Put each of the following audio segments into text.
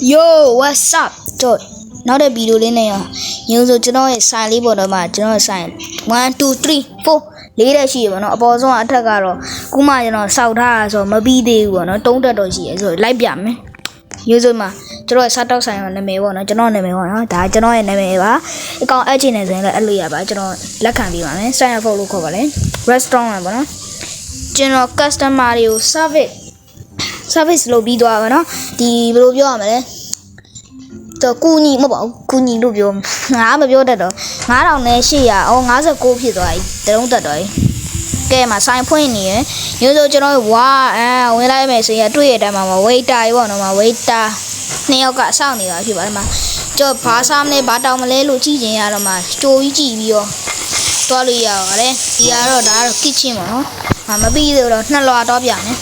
Yo what's up တို့နောက်တဲ့ဗီဒီယိုလေးနဲ့ရောညို့ဆိုကျွန်တော်ရဲ့ဆိုင်လေးပေါ်တော့မှကျွန်တော်ရဲ့ဆိုင်1 2 3 4လေးတဲ့ရှိရပါတော့အပေါ်ဆုံးအထက်ကတော့ခုမှကျွန်တော်စောက်ထားတာဆိုမပြီးသေးဘူးပေါ့နော်တုံးတက်တော့ရှိရဆိုလိုက်ပြမယ်ညို့ဆိုမှကျွန်တော်ရဲ့စားတောက်ဆိုင်ရဲ့နာမည်ပေါ့နော်ကျွန်တော်နာမည်ပေါ့နော်ဒါကျွန်တော်ရဲ့နာမည်ပါအကောင်အပ်ချင်နေဆိုရင်လည်းအဲ့လိုရပါကျွန်တော်လက်ခံပေးပါမယ် sign up ဖို့လို့ခေါ်ပါလေ restaurant ပေါ့နော်ကျွန်တော် customer တွေကို service service လုပ်ပြီးသွားပါတော့ဒီဘယ်လိုပြောရမလဲ တော့ကူညီမဟုတ်ပါဘူးကူညီလို့ပြောငါမပြောတတ်တော့9000နဲ့800အော်59ဖြစ်သွားပြီတရုံးတက်သွားပြီကဲမှာဆိုင်ဖွင့်နေရယ်ရိုးစိုးကျွန်တော်ဝါအဲဝင်လိုက်မယ်ဆိုရင်တွေ့ရတဲ့မှာဝေးတာရောနော်မှာဝေးတာနှစ်ယောက်ကစောင့်နေတာဖြစ်ပါတယ်မှာကျော်ဘာစားမလဲဘာတောင်းမလဲလို့ကြည့်ကျင်ရတော့မှာကြိုးကြီးကြည့်ပြီးတော့တွားလို့ရပါတယ်ဒီကတော့ဒါကတော့ kitchen ပေါ့နော်ဟာမပြီးသေးတော့နှစ်လွာတော့ပြမယ်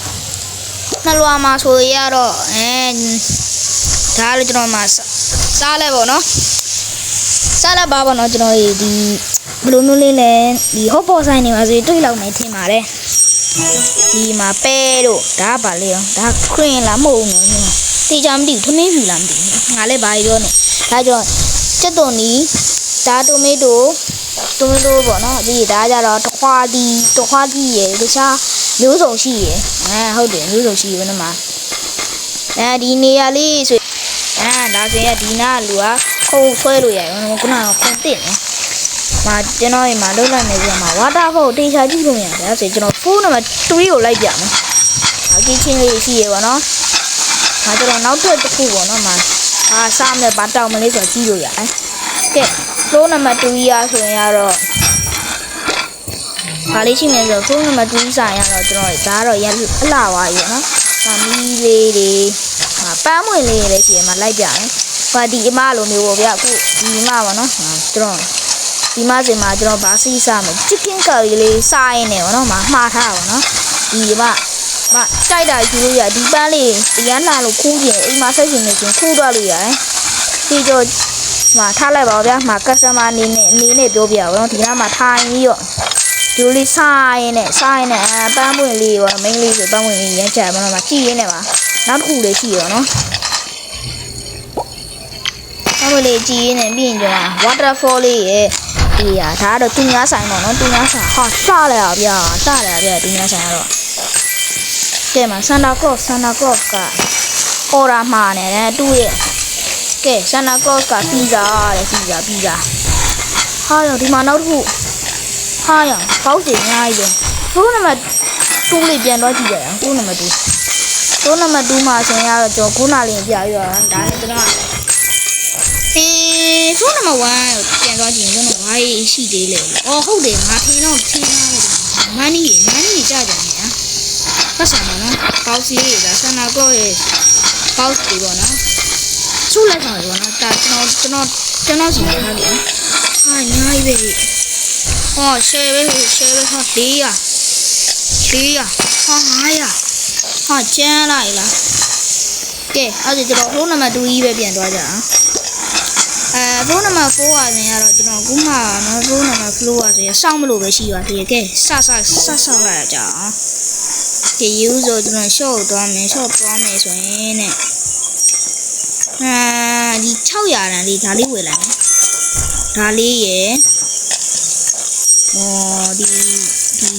နှစ်လွာမှာဆိုရတော့အဲဒါလည်းကျွန်တော်မှာ စားလဲပေါ့နော်စားလဲပါပေါ့နော်ကျွန်တော်ဒီဒီဘလိုမျိုးလေးလဲဒီဟော့ပေါ်ဆိုင်နေမှာဆိုတွေ့လောက်နေထင်ပါတယ်ဒီမှာပဲတို့ဒါကပါလေရောဒါခရင်လားမဟုတ်ဘူးနော်ကျွန်တော်တေချာမသိဘူးထမင်းဖြူလားမသိဘူးငါလည်းဘာပြောနေဒါကြောင့်စက်သွန်နီဒါတိုမီတိုတိုမီတိုပေါ့နော်ဒီဒါကြတော့တခွာဒီတခွာဒီရယ်တခြားမျိုးစုံရှိရယ်အဲဟုတ်တယ်မျိုးစုံရှိရယ်ဘယ်နှမှာအဲဒီနေရာလေးဆိုအဲ ဒါဆိုရင်ဒီနာလူကခုံဆွဲလို့ရတယ်ခုနကခုံတစ်နော်မာကျွန်တော်ဒီမှာလုံးလိုက်နေပြန်မှာ water fall တေချာကြည့်လို့ရတယ်ဒါဆိုကျွန်တော်ဖုန်းနံပါတ်3ကိုလိုက်ပြမယ်အကီချင်းလေးရှိရပါတော့ငါကျွန်တော်နောက်ထပ်တစ်ခုပေါ့နော်မှာဘာစားမလဲဘာတောက်မလဲဆိုတော့ကြည့်လို့ရတယ်ကဲဖုန်းနံပါတ်2ရဆိုရင်ကတော့ဘာလေးရှိမလဲဆိုတော့ဖုန်းနံပါတ်2ဆိုင်ရတော့ကျွန်တော်ဒါကတော့ရအလှပါပြီပေါ့နော်။ဒါမီးလေးတွေ ဟာပန်းမွင့်လေးတွေလည်းရှိရမှာလိုက်ကြတယ်။ဟာဒီအမလိုမျိုးပေါ့ဗျအခုဒီအမပါနော်။ဟာကျွန်တော်ဒီမစင်မှာကျွန်တော်ဗာစီးစားမယ် chicken curry လေးစားရင်းနေပေါ့နော်။မှာမှားထားပါတော့။ဒီအမမကြိုက်တာယူလို့ရဒီပန်းလေးတရားနာလို့ခူးကျင်အိမ်မှာဆက်ရှင်နေချင်းခူးသွားလို့ရတယ်။ဒီကြောမှာထားလိုက်ပါဗျာ။မှာ customer အနေနဲ့အနေနဲ့ပြောပြပါတော့ဒီကမှာထိုင်ပြီးတော့ဒီလိုလေးစားရင်းနဲ့စားရင်းနဲ့အဲပန်းပွင့်လေးရောမိန်းလေးဆိုပန်းပွင့်လေးရမ်းချပါတော့မှာကြည့်ရင်းနဲ့ပါ နောက်တစ်ခုလေးရှိရောနော်ပန်းပွင့်လေးကြည့်ရင်းနဲ့ပြီးရင်ကျတော့ waterfall လေးရဲ့ဒီဟာဒါကတော့သူများဆိုင်ပေါ့နော်သူများဆိုင်ဟာစလဲရဗျာစလဲရဗျာသူများဆိုင်ကတော့ကဲမှာ Santa Claus Santa Claus က order မှာနေတယ်သူ့ရဲ့ကဲ Santa Claus က pizza တဲ့ pizza pizza ဟာရောဒီမှာနောက်တစ်ခုဟာရပေါက်စီအများကြီးပဲဖုန်းနံပါတ်2လေးပြန်တော့ကြည့်ကြရအောင်ဖုန်းနံပါတ်2 ဖုန်းနံပါတ်2မှာဆင်ရတော့ကျွန်တော်ခုနလေးပြရအောင်ဒါနဲ့ကျွန်တော်အေးဖုန်းနံပါတ်1ပြန်တော့ကြည့်ရင်ကျွန်တော်ဘာကြီးရှိသေးလဲအော်ဟုတ်တယ်ငါထင်တော့ထင်ရတယ်မန်နီမန်နီကြကြနေဟာပတ်စံပါနော်ပေါက်စီလေးဒါဆန္ဒကောရဲ့ပေါက်စီပေါ့နော်စုလိုက်ပါပေါ့နော်ဒါကျွန်တော်ကျွန်တော်ကျွန်တော်စီထားတယ်ဟာညာကြီးပဲဟောရှယ်ပဲရှယ်ပဲဟာ400 400ဟာ900 ဟာကျန်းလိုက်လားကဲအဲ့ဒါကျွန်တော်ဖုန်းနံပါတ်2ကြီးပဲပြန်သွားကြအောင်အဲဖုန်းနံပါတ်4ကဆိုရင်ကတော့ကျွန်တော်ခုမှနော်ဖုန်းနံပါတ် flow ကဆိုရင်စောင့်မလို့ပဲရှိပါသေးတယ်ကဲစစစစလာကြအောင်ဒီ use ဆိုကျွန်တော် short သွားမယ် short သွားမယ်ဆိုရင်နဲ့အဲဒီ600တန်လေးဒါလေးဝယ်လိုက်မယ်ဒါလေးရယ်ဟောဒီဒီ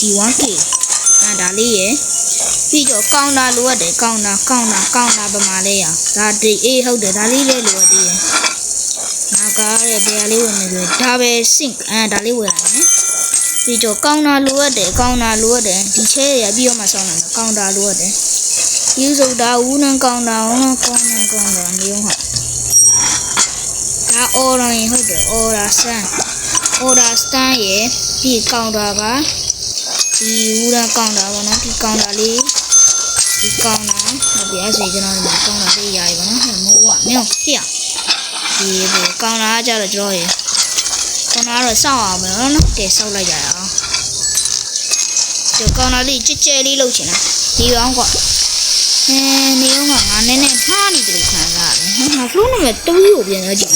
ဒီ 1k အဲဒါလေးရယ် ပြီးတော့ကောင်တာလိုအပ်တယ်ကောင်တာကောင်တာကောင်တာပမာလဲရဒါဒီအေးဟုတ်တယ်ဒါလေးလေးလိုအပ်သေးတယ်ငါကားရဲ့ဘယ်လေးဝင်နေလဲဒါပဲ sink အဲဒါလေးဝင်လာမယ်ပြီးတော့ကောင်တာလိုအပ်တယ်ကောင်တာလိုအပ်တယ်ဒီချဲရပြီးတော့မှဆောင်းလာတယ်ကောင်တာလိုအပ်တယ်ယူစုဒါဦးနံကောင်တာဟောကောင်တာကောင်တာနေဟုတ်ဒါအော်ရိုင်းဟုတ်တယ်အော်ရာဆန် order stand ရယ်ဒီကောင်တာကဒီဝူရကောင်တာပေါ့နော်ဒီကောင်တာလေး ဒီကောင်တာဟုတ်ပြီအဲ့ဆိုကျွန်တော်ဒီမှာကောင်တာလေးရရပါနော်ဟဲ့မိုးကမြောက်ပြဒီဒီကောင်တာကကြတော့ကျွန်တော်ရယ်ကောင်တာကတော့စောင့်အောင်မယ်နော်ကဲစောင့်လိုက်ကြရအောင်ဒီကောင်တာလေးကြဲကြဲလေးလုပ်ချင်တာဒီကောင်ကအဲနေအောင်ကငါနည်းနည်းမှားနေတယ်ခံစားရတယ်ဟမ်ငါ flow နံပါတ်3ကိုပြန်တော့ကြည့်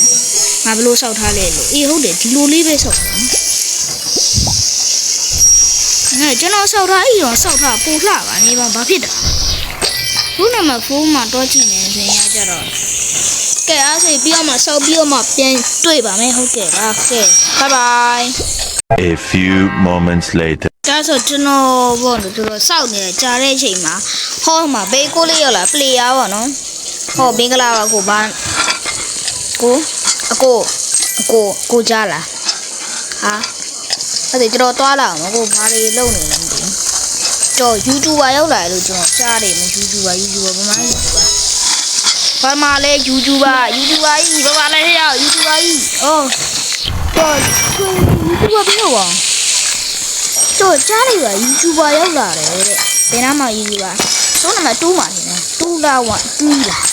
ငါဘလို့စောက်ထားလဲလို့အေးဟုတ်တယ်ဒီလိုလေးပဲစောက်တာအဲကျွန်တော်စောက်ထားအဲ့တော့စောက်ထားပို့လှပါနေပါဘာဖြစ်တာ ခုနမှာဖုန်းမှာတော့ကြည့်နေဆိုရင်ကြတော့ကဲအားဆိုပြီးတော့မှစောက်ပြီးတော့မှပြန်တွေ့ပါမယ်ဟုတ်ကဲ့ပါကဲ bye bye A few moments later. ဒါဆိုကျွန်တော်ဘောနော်ကျွန်တော်စောက်နေကြာတဲ့အချိန်မှာဟောမှာဘေးကိုလေးရောက်လာပလေယာပေါ့နော်ဟောဘင်္ဂလာပါကိုဘာကိုအကိုအကိုကိုကြားလားဟာအဲ့ဒါကျွန်တော်သွားလာအောင်ကိုဘာတွေလုပ်နေလဲမသိဘူး တော့ YouTuber ရောက်လာတယ်လို့ကျွန်တော်ကြားတယ်မ YouTuber YouTuber ဘာမှ YouTuber ဘာမှလဲ YouTuber YouTuber ကြီးဘာမှလဲဟဲ့ရောက် YouTuber ကြီးအော်တော့ YouTuber ဘယ်လိုပါတော့ကြားလိုက်ပါ YouTuber ရောက်လာတယ်တဲ့ဘယ်နားမှာ YouTuber တော့နံပါတ်2မှာနေတယ်2လား1 3လား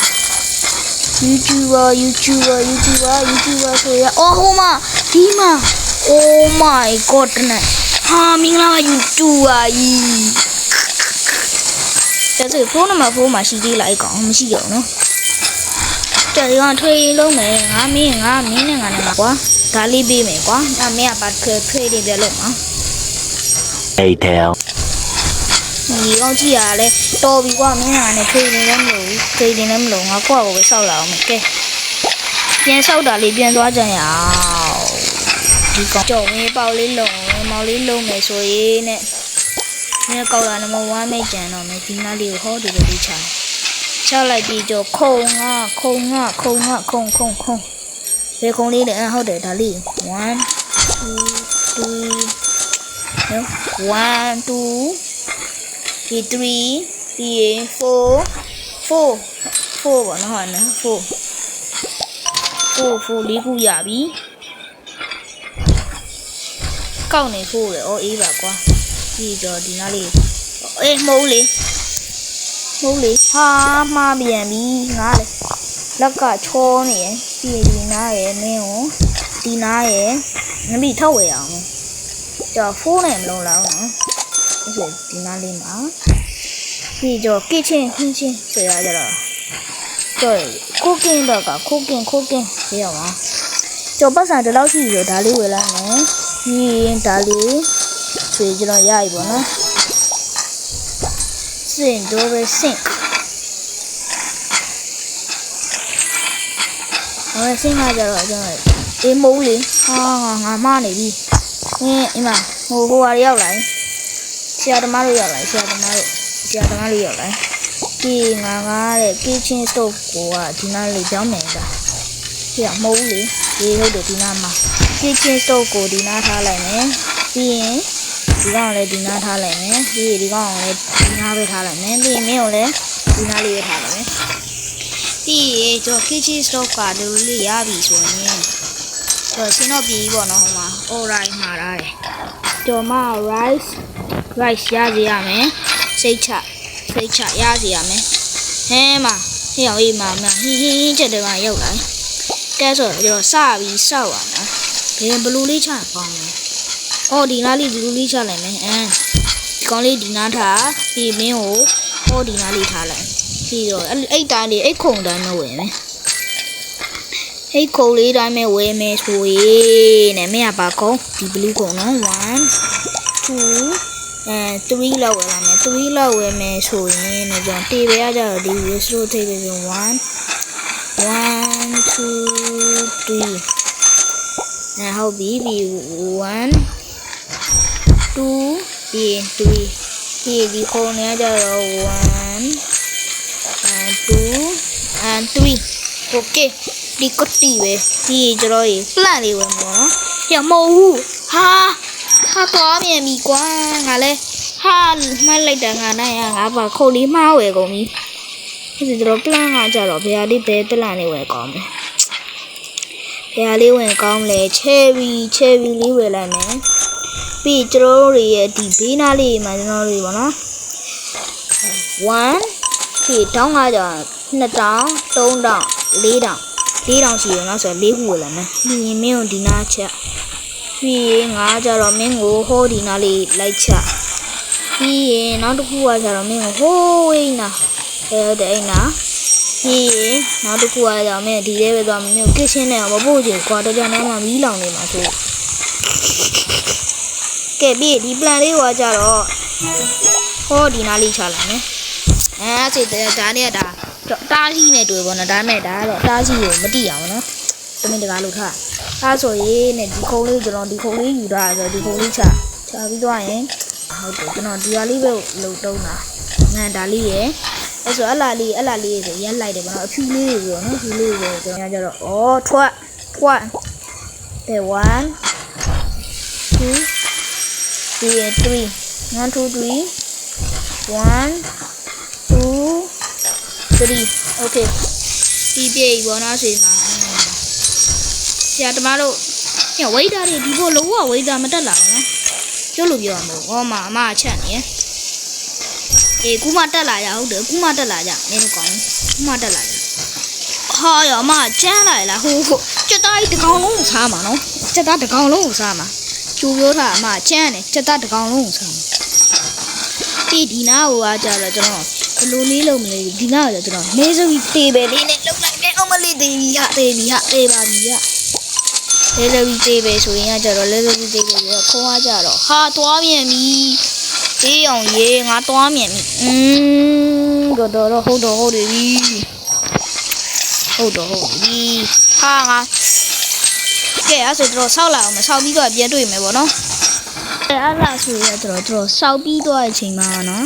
YouTuber YouTuber YouTuber YouTuber ဆိုရအော်ဟိုမှာဒီမှာ Oh my god နဲ့ဟာမင်္ဂလာပါ YouTuber ကြီး ဒါဆိုဖုန်းနံပါတ်4မှာရှိသေးလားအဲ့ကောင်မရှိတော့ဘူးနော်တယ်ရောထွေးလုံးမယ်ငါမင်းငါမင်းနဲ့ငါနဲ့ကွာဒါလေးပေးမယ်ကွာအမင်းကပါထွေးထွေးတွေပြလို့မှာ Later. ဒီကောင်းကြည့်ရလဲတော်ပြီကွာမင်းကလည်းထွေးနေလည်းမလို့ဘူးထွေးနေလည်းမလို့ငါကွာကိုပဲစောက်လာအောင်မယ်ကဲပြန်စောက်တာလေးပြန်သွားကြရအောင်ဒီကောင်ကြော်ဝင်းပေါက်လေးလုံးမောင်လေးလုံးမယ်ဆိုရင်နဲ့ ဒီကောက်လာနံပါတ်1မိတ်ကြံတော့မယ်ဒီနားလေးကိုဟောဒီလိုလေးချချလိုက်ပြီးတော့ခုံငါခုံငါခုံငါခုံခုံခုံဘယ်ခုံလေးလဲအဟုတ်တယ်ဒါလေး1 2 3 no 1 2ဒီ3ပြီးရင်4 4 4ပေါ့နော်ဟာနော်4 4 4လေးခုရပြီကောက်နေဖို့လေဩအေးပါကွာ ပြီးတော့ဒီနားလေးအေးမဟုတ်လေမဟုတ်လေဟာမှားပြန်ပြီငါလေလက်ကချောနေရယ်ပြီးရင်ဒီနားရယ်နင်းကိုဒီနားရယ်နမိထောက်ဝယ်အောင်ကြော်ဖိုးနေမလုံးလောက်နော်ဒီဒီနားလေးမှာပြီးတော့ kitchen kitchen ဆိုရကြတော့ကြော် cooking တော့က cooking cooking ပြရအောင်ကြော်ပတ်စံဒီလောက်ရှိရဒါလေးဝယ်လိုက်မယ်ပြီးရင်ဒါလေး ဆွေကျွန်တော်ရပြီပေါ့နော်စင်တော့ပဲ sink ဟောစင်ကကြတော့ကျွန်တော်အေးမိုးလေးဟာငါငါမနေပြီအင်းအမဟိုဟိုဟာရောက်လာဆရာသမားတို့ရောက်လာဆရာသမားတို့ဆရာသမားလေးရောက်လာဒီငါငါတဲ့ kitchen stove ကိုကဒီနားလေးကြောင်းနေတာပြမိုးလေးဒီဟုတ်တယ်ဒီနားမှာ kitchen stove ကိုဒီနားထားလိုက်မယ်ပြီးရင် ဒီကောင်လည်းဒီနားထားလိုက်မယ်ပြီးရင်ဒီကောင်လည်းဒီနားပဲထားလိုက်မယ်ပြီးရင်မင်းကိုလည်းဒီနားလေးပဲထားလိုက်မယ်ပြီးရင်ကျွန်တော် kitchen stove ကဒီလိုလေးရပြီဆိုရင်တော့ရှင်းတော့ပြီပေါ့နော်ဟိုမှာ alright မှာရတယ်ကျွန်မ rice rice ရစီရမယ်စိတ်ချစိတ်ချရစီရမယ်ဟဲမှာဟိအောင်အေးမှာမဟင်းဟင်းဟင်းချက်တွေမှာရောက်လာတဲဆိုတော့ကျွန်တော်စပြီးစောက်ရမှာဘယ်ဘလူးလေးချပေါင်းလဲ အော်ဒီနားလေးဘလူးလေးချလိုက်မယ်အမ်ဒီကောင်လေးဒီနားထားပြီးမင်းကိုဟောဒီနားလေးထားလိုက်ပြီးတော့အဲ့အဲ့တိုင်းလေးအဲ့ခုံတိုင်းမဝင်မယ်ဟိတ်ခုံလေးတိုင်းပဲဝဲမယ်ဆိုရင်နဲ့မင်းကပါကုန်းဒီဘလူးကုန်းနော်1 2အဲ3လောက်ဝယ်လာမယ်3လောက်ဝယ်မယ်ဆိုရင်လည်းကျွန်တော်တေပဲရကြတော့ဒီ restore ထိပ်ပဲဆို1 1 2 3အဲဟုတ်ပြီပြီး1 2ပြီး3ပြီးဒီခုံနေရကြတော့1 and 2 and 3 okay ဒီကတိပဲဒီကျွန်တော်ရေ plan လေးဝင်ပေါ့နော်ပြမဟုတ်ဘူးဟာဟာတော့မြန်ပြီကွာငါလဲဟာမှတ်လိုက်တာငါနိုင်ရငါပါခုတ်လေးမှားဝယ်ကုန်ပြီဒီကျွန်တော် plan ကကြတော့ဘယ်ဟာလေးဘယ် plan လေးဝယ်ကောင်းမလဲဘယ်ဟာလေးဝယ်ကောင်းမလဲ cherry cherry လေးဝယ်လိုက်မယ် ပြီးကျွန်တော်တို့ရဲ့ဒီဘေးနားလေးမှာကျွန်တော်တို့ပေါ့နော်1ဒီတောင်းကကြ2တောင်း3တောင်း4တောင်း4တောင်းရှိရနော်ဆိုတော့4ခုဝယ်လိုက်မယ်ပြီးရင်မင်းကိုဒီနားချက်ပြီးရင်ငါကြတော့မင်းကိုဟိုးဒီနားလေးလိုက်ချက်ပြီးရင်နောက်တစ်ခုကကြတော့မင်းကိုဟိုးဝိန်းနာဟုတ်တယ်အဲ့နာပြီးရင်နောက်တစ်ခုကကြတော့မင်းဒီလေးပဲသွားမင်းကို kitchen နဲ့မပို့ချင်ကွာတော့ကြတော့မှမီးလောင်နေမှာဆို ကဲပြီးဒီ plan လေးကကြတော့ဟောဒီနားလေးချလိုက်မယ်အဲစေတဲ့ဒါနဲ့ဒါတားကြီးနဲ့တွေ့ပေါ့နော်ဒါမဲ့ဒါကတော့တားကြီးကိုမတိအောင်နော်တမင်တကာလို့ထားဒါဆိုရင်နဲ့ဒီခုံလေးကျွန်တော်ဒီခုံလေးယူတာဆိုဒီခုံလေးချချပြီးသွားရင်ဟုတ်တယ်ကျွန်တော်ဒီဟာလေးပဲလုံတုံးတာငန်ဒါလေးရယ်အဲဆိုအလားလေးအလားလေးဆိုရက်လိုက်တယ်ပေါ့နော်အဖြူလေးတွေပေါ့နော်ဖြူလေးတွေကျွန်တော်ကြတော့ဩထွက်ထွက်တဲ့1 2 3 1 2 3 1 2 3 okay ဒီပြေဘောနော်စီမှာဆရာတမတို့ညဝိဒါတွေဒီဘို့လုံးဝဝိဒါမတက်လာဘူးနော်ကျုပ်လိုပြောမှာဟောမှာအမအချက်နေအေးကူမတက်လာကြဟုတ်တယ်ကူမတက်လာကြမင်းတို့ကောင်းကူမတက်လာကြဟာရအမကျန်းလာလားဟိုဟိုစက်သားကြီးတစ်ကောင်လုံးကိုစားမှာနော်စက်သားတစ်ကောင်လုံးကိုစားမှာ ကျူပြောတာအမကျန်းတယ်စက်သားတစ်ကောင်လုံးကိုစားမှာဒီဒီနာဟိုကကြတော့ကျွန်တော်ဘလိုလေးလုံးမလေးဒီနာကကျွန်တော်နေစပြီးတေးပဲလေးနဲ့လုံးလိုက်တယ်အောင်မလေးတေးပြီဟာတေးပြီဟာတေးပါပြီဟာလဲလဲပြီးတေးပဲဆိုရင်ကကြတော့လဲလဲပြီးတေးပဲဆိုတော့ခေါင်းကကြတော့ဟာသွားမြန်ပြီတေးအောင်ရေးငါသွားမြန်ပြီอืมတော့တော့တော့ဟုတ်တော့ဟုတ်တယ်ပြီဟုတ်တော့ဟုတ်ပြီဟာငါ ကဲအဲ့ဆိုတော့ဆောက်လာအောင်မဆောက်ပြီးတော့ပြန်တွေ့မယ်ပေါ့နော်အဲ့အဲ့လားဆိုရတော့တော့ဆောက်ပြီးတော့အချိန်မှာနော်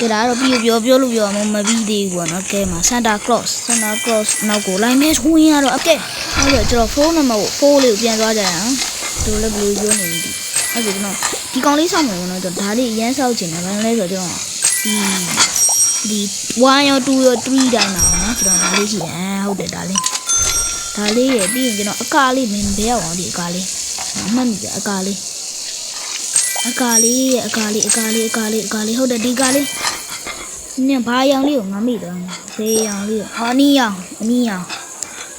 ကဲဒါတော့ပြီးပြောပြောလို့ပြောမှာမပြီးသေးဘူးပေါ့နော်ကဲမှာ Santa Claus Santa Claus နောက်ကိုလိုက်မဲဆိုရင်ကတော့အကဲအဲ့တော့ကျွန်တော်ဖုန်းနံပါတ်ကို4လေးကိုပြန်သွားကြရအောင်ဒီလိုလည်းဘယ်လိုပြောနေလဲအဲ့ဒါကျွန်တော်ဒီကောင်လေးဆောက်မယ်ပေါ့နော်ကျွန်တော်ဒါလေးအရန်ဆောက်ချင်တယ်ဘာလဲဆိုတော့ကျွန်တော်ဒီဒီ1ရော2ရော3တိုင်းမှာပေါ့နော်ကျွန်တော်ဒါလေးရှိတယ်ဟုတ်တယ်ဒါလေး ဒါလေးရပြီးရင်ကျွန်တော်အကာလေးမင်းဘဲအောင်ဒီအကာလေးအမှတ်မိတယ်အကာလေးအကာလေးရဲ့အကာလေးအကာလေးအကာလေးအကာလေးဟုတ်တယ်ဒီအကာလေးညဘာရောင်လေးကိုငါမိတယ်ဖေးရောင်လေးကိုဟာနီးရောင်အနီးရောင်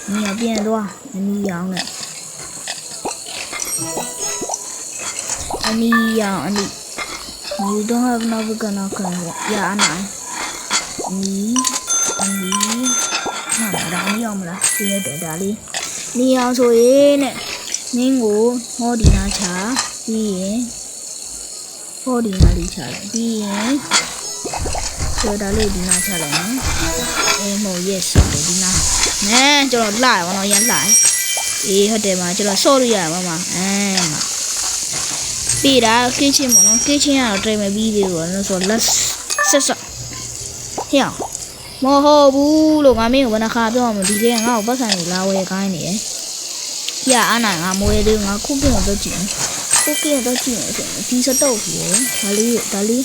အနီးရောင်ပြန်သွားအနီးရောင်နဲ့အနီးရောင်အနီး You don't have another gun okay yeah အနိုင်အနီးအနီးဟာ ဒါနီးအောင်မလားပြည့်တယ်ဒါလေးနီးအောင်ဆိုရင်နဲ့မင်းကိုဟောဒီနာချပြီးရင်ဟောဒီနာလေးချလိုက်ပြီးရင်ဆိုဒါလေးဒီနာချလိုက်နော်အေးမို့ yes ဟုတ်တယ်ဒီနာနဲကျွန်တော်လှရပါတော့ရလှရအေးဟုတ်တယ်မှာကျွန်တော်ဆော့လို့ရပါမှာအဲမှာပြီးတာကင်းချင်းပေါ့နော်ကင်းချင်းကတော့တိတ်မပြီးသေးဘူးနော်ဆိုတော့လက်ဆက်ဆက်ဟဲ့ မဟုတ်ဘူးလို့ငါမင်းကိုဘယ်နှခါပြောမှဒီကငါ့ကိုပတ်စံနေလာဝယ်ခိုင်းနေတယ်။ပြအားနိုင်ငါမွေးသေးငါခုကင်းတော့ကြည့်။ခုကင်းတော့ကြည့်နေဆိုရင်ဒီစတော့ကြီးရဒါလေးဒါလေး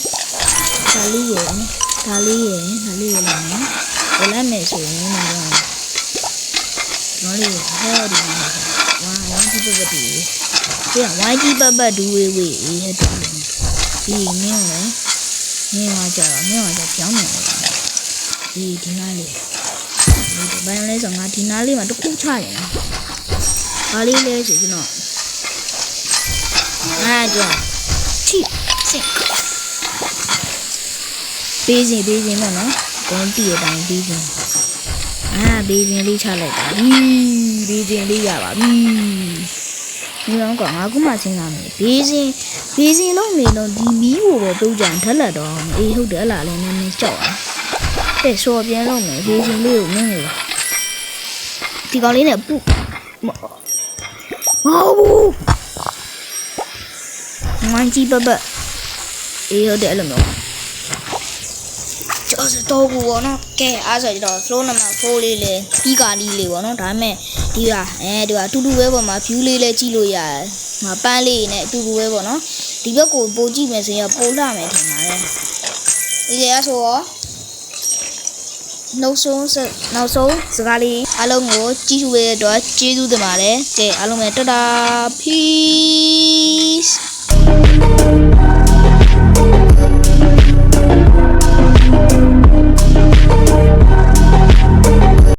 ဒါလေးရဒါလေးရဒါလေးရလာနော်။ဘယ်လက်မဲ့ဆိုရင်ငါတော့နော်လေးဟဲ့ဒီမှာဝါဝါကြည့်ပတ်ပတ်ဒီပြဝိုင်းကြည့်ပတ်ပတ်ဒူဝေးဝေးဟဲ့တူဒီမင်းလေမင်းကကြတော့မင်းကကြပြောင်းနေတယ် ဒီဒီနားလေးဒီဘယ်လဲဆိုငါဒီနားလေးမှာတစ်ခုချရင်ဘာလေးလဲဆိုကျွန်တော်အဲကြောချီစင်ပေးစဉ်ပေးစဉ်ပေါ့နော်ဘုံတီးတဲ့အတိုင်းပေးစဉ်အာပေးစဉ်လေးချလိုက်တာဟီးပေးစဉ်လေးရပါပြီဒီတော့ကငါကမှစဉ်းစားမယ်ဘေးစင်ဘေးစင်လုံးနေတော့ဒီမီးကိုပဲပြုတ်ကြံထက်လက်တော့အေးဟုတ်တယ်အလားလည်းနည်းနည်းကြောက်အောင် တဲ့ဆိုပြန်လုံးမယ်ဘေးစင်လေးကိုနင်းနေဒီကောင်လေးနဲ့ပုမဟုတ်ဘူးငန်းကြီးပပအေးဟုတ်တယ်အဲ့လိုမျိုးကျော်စတော့ဘူးဗောနော်ကဲအားဆိုတော့ flow number 4လေးလေပြီးကာလီလေးဗောနော်ဒါပေမဲ့ဒီကအဲဒီကအတူတူပဲပေါ့မှာ view လေးလည်းကြည့်လို့ရတယ်မပန်းလေးနဲ့အတူတူပဲပေါ့နော်ဒီဘက်ကိုပို့ကြည့်မယ်ဆိုရင်ပို့လာမယ်ထင်ပါတယ်ဒီကရဆိုတော့ နှုတ်ဆုံးနောက်ဆုံးစကားလေးအားလုံးကိုကြည့်ရှုရတဲ့အတွက်ကျေးဇူးတင်ပါတယ်။ကြည့်အားလုံးပဲတတာ peace